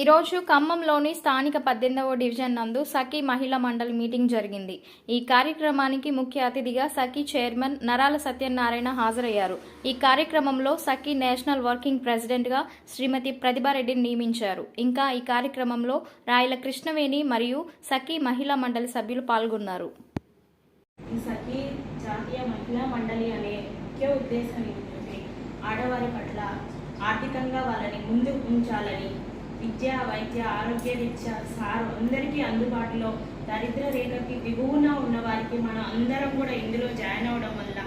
ఈరోజు ఖమ్మంలోని స్థానిక పద్దెనిమిదవ డివిజన్ నందు సఖీ మహిళా మండలి మీటింగ్ జరిగింది. ఈ కార్యక్రమానికి ముఖ్య అతిథిగా సఖీ చైర్మన్ నరాల సత్యనారాయణ హాజరయ్యారు. ఈ కార్యక్రమంలో సఖీ నేషనల్ వర్కింగ్ ప్రెసిడెంట్గా శ్రీమతి ప్రతిభారెడ్డిని నియమించారు. ఇంకా ఈ కార్యక్రమంలో రాయల కృష్ణవేణి మరియు సఖీ మహిళా మండలి సభ్యులు పాల్గొన్నారు. ఆడవారి పట్ల ఆర్థికంగా వాళ్ళని ముందు ఉంచాలని విద్య వైద్య ఆరోగ్య రీత్యా సార్ అందరికీ అందుబాటులో దరిద్ర రేఖకి దిగువన ఉన్న వారికి మనం అందరం కూడా ఇందులో జాయిన్ అవ్వడం వల్ల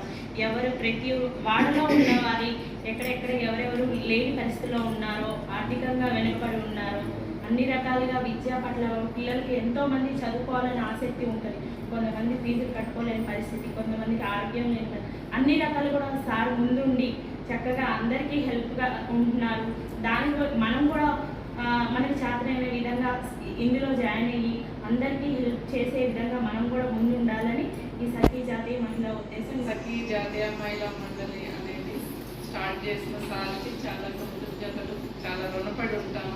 ఎవరు ప్రతి వాడలో ఉన్నవారి ఎక్కడెక్కడ ఎవరెవరు లేని పరిస్థితిలో ఉన్నారో ఆర్థికంగా వెనుకబడి ఉన్నారో అన్ని రకాలుగా విద్య పట్ల పిల్లలకి ఎంతోమంది చదువుకోవాలని ఆసక్తి ఉంటుంది. కొంతమంది ఫీజులు కట్టుకోలేని పరిస్థితి కొంతమందికి ఆరోగ్యం లేని అన్ని రకాలు కూడా సార్ ముందుండి చక్కగా అందరికీ హెల్ప్గా ఉంటున్నారు. దాని మనం కూడా మనకి చేతనైన విధంగా ఇందులో జాయిన్ అయ్యి అందరికీ హెల్ప్ చేసే విధంగా మనం కూడా ముందు ఉండాలని ఈ సఖీ జాతీయ మహిళా ఉద్దేశం. సఖీ జాతీయ మహిళా మండలి అనేది స్టార్ట్ చేసిన సార్కి చాలా కృతజ్ఞతలు చాలా రుణపడి ఉంటాము.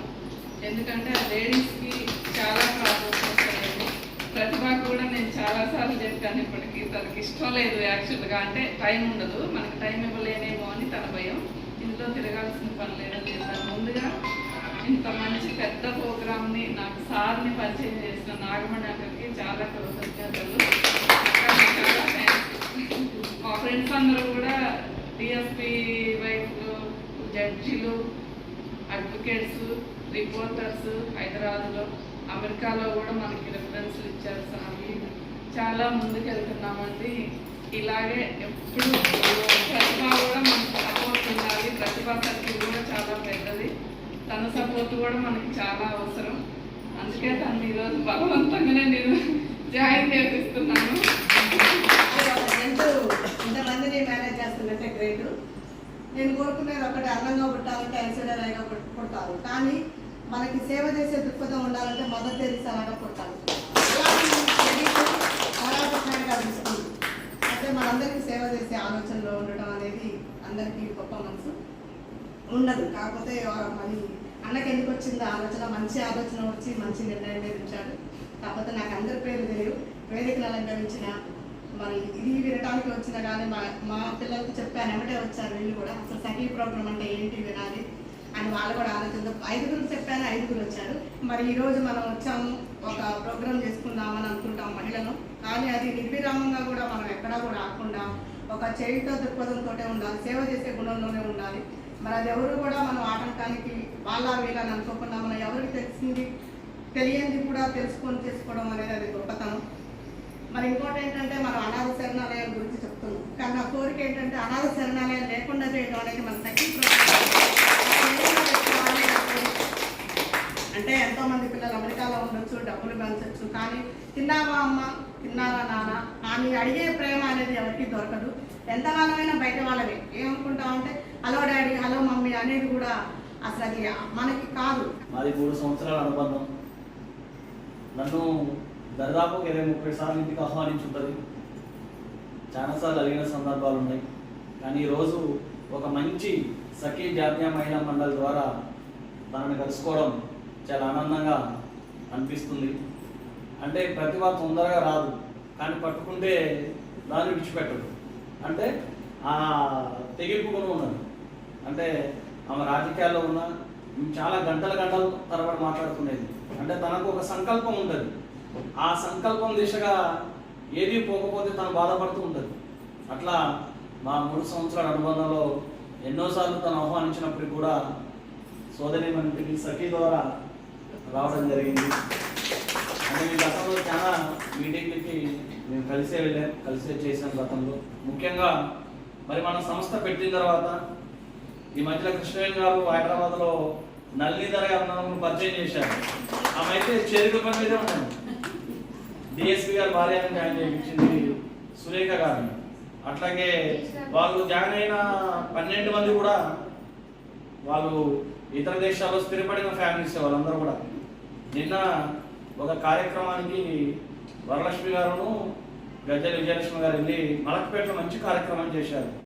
ఎందుకంటే లేడీస్కి చాలా ప్రాబ్లమ్స్ వస్తాయండి. ప్రతిభ కూడా నేను చాలాసార్లు చెప్పాను ఇప్పటికీ తనకి ఇష్టం లేదు యాక్చువల్గా. అంటే టైం ఉండదు మనకి టైం ఇవ్వలేనేమో అని తన భయం. ఇంట్లో తిరగాల్సిన పని లేదని ముందుగా ఇంత మంచి పెద్ద ప్రోగ్రామ్ని నాకు సార్ని పరిచయం చేసిన నాగమణి అక్కడికి చాలా కృతజ్ఞతలు. మా ఫ్రెండ్స్ అందరూ కూడా డిఎస్పి వైపు జడ్జిలు అడ్వకేట్స్ రిపోర్టర్స్ హైదరాబాద్లో అమెరికాలో కూడా మనకి రిఫరెన్స్లు ఇచ్చారు సార్ చాలా ముందుకెళ్తున్నామండి ఇలాగే ఎప్పుడు ప్రతిభ కూడా మనకు సపోర్ట్ ఉండాలి. ప్రతిభ సర్కిల్ కూడా చాలా పెద్దది. సపోర్ట్ కూడా మనకి చాలా అవసరం. అందుకే తను ఈరోజు బలవంతంగానే నేను జాయిన్ చేపిస్తున్నాను. ఇంతమందిని మేనేజ్ చేస్తున్నట్టే గ్రేట్. నేను కోరుకునేది ఒకటి అందంగా పుట్టాలంటే ఐశ్వర్యరాయిగా పుట్- పుట్టాలి కానీ మనకి సేవ చేసే దృక్పథం ఉండాలంటే మదర్ తెరీసా పుట్టాలి. చాలా అనిపిస్తుంది అంటే మనందరికీ సేవ చేసే ఆలోచనలో ఉండడం అనేది అందరికీ గొప్ప మనసు. ఉండదు. కాకపోతే ఆ మరి అన్నకి ఎందుకు వచ్చింది ఆలోచన మంచి ఆలోచన వచ్చి మంచి నిర్ణయం మీద ఉంచాడు కాకపోతే నాకు అందరి పేర్లు తెలియదు వేదికలు అలంకరించిన మరి ఇది వినడానికి వచ్చిన కానీ మా మా పిల్లలకి చెప్పాను ఎమ్మటే వచ్చారు వీళ్ళు కూడా. అసలు సఖీ ప్రోగ్రామ్ అంటే ఏంటి వినాలి అని వాళ్ళు కూడా ఆలోచనతో ఐదుగురు చెప్పాను ఐదుగురు వచ్చారు. మరి ఈరోజు మనం వచ్చాము ఒక ప్రోగ్రామ్ చేసుకుందామని అనుకుంటాం మహిళను కానీ అది నిర్విరామంగా కూడా మనం ఎక్కడా కూడా ఆకుండా ఒక చేయుతో దృక్పథంతో ఉండాలి సేవ చేసే గుణంలోనే ఉండాలి. మరి అది ఎవరు కూడా మనం ఆటంకానికి వాళ్ళ వీళ్ళని అనుకోకుండా మనం ఎవరికి తెలిసింది తెలియంది కూడా తెలుసుకొని చేసుకోవడం అనేది అది గొప్పతనం. మరి ఇంకోటి ఏంటంటే మనం అనాథ శరణాలయం గురించి చెప్తున్నాం. కానీ నా కోరిక ఏంటంటే అనాథ శరణాలయం లేకుండా చేయడం అనేది మన తగ్గి ఎంతో మంది పిల్లలు అమెరికాలో ఉండొచ్చు డబ్బులు పెంచవచ్చు కానీ తిన్నావా అమ్మ? తిన్నావా నాన్న? కానీ అడిగే ప్రేమ అనేది ఎవరికి దొరకదు. ఎంతకాలమైనా బయట వాళ్ళవే. ఏమనుకుంటామంటే హలో డాడీ హలో మమ్మీ అనేది కూడా అసలు అది మనకి కాదు. మాది మూడు సంవత్సరాల అనుబంధం. నన్ను దరిదాపు ఇరవై ముప్పై సార్లు ఇంటికి ఆహ్వానించుంటుంది. చాలాసార్లు అడిగిన సందర్భాలు ఉన్నాయి కానీ ఈరోజు ఒక మంచి సఖీ జాతీయ మహిళా మండలి ద్వారా తనను కలుసుకోవడం చాలా ఆనందంగా అనిపిస్తుంది. అంటే ప్రతిభ తొందరగా రాదు. కానీ పట్టుకుంటే దాన్ని విడిచిపెట్టదు అంటే ఆ తెగింపు కూడా ఉన్నది. అంటే ఆమె రాజకీయాల్లో ఉన్న చాలా గంటల గంటలు తరబడి మాట్లాడుకునేది అంటే తనకు ఒక సంకల్పం ఉంటుంది. ఆ సంకల్పం దిశగా ఏది పోకపోతే తను బాధపడుతూ ఉంటుంది. అట్లా మా మూడు సంవత్సరాల అనుబంధంలో ఎన్నోసార్లు తను ఆహ్వానించినప్పటికీ కూడా సోదరి మంత్రికి సఖీ ద్వారా రావడం జరిగింది. అంటే మీ గతంలో చాలా మీటింగ్లకి మేము కలిసే వెళ్ళాం కలిసే చేసాం గతంలో. ముఖ్యంగా మరి మన సంస్థ పెట్టిన తర్వాత ఈ మధ్యలో కృష్ణవేణి గారు హైదరాబాద్లో నల్లిధర గారు పరిచయం చేశారు. ఆమె అయితే చేరుకు పని మీదే ఉన్నాను డిఎస్పీ గారు భార్యని జాయిన్ చేయించింది సురేఖ గారిని అట్లాగే వాళ్ళు జాయిన్ అయిన పన్నెండు మంది కూడా వాళ్ళు ఇతర దేశాల్లో స్థిరపడిన ఫ్యామిలీస్ వాళ్ళందరూ కూడా. నిన్న ఒక కార్యక్రమానికి వరలక్ష్మి గారును గజ్జల విజయలక్ష్మి గారు వెళ్ళి మలక్పేటలో మంచి కార్యక్రమం చేశారు.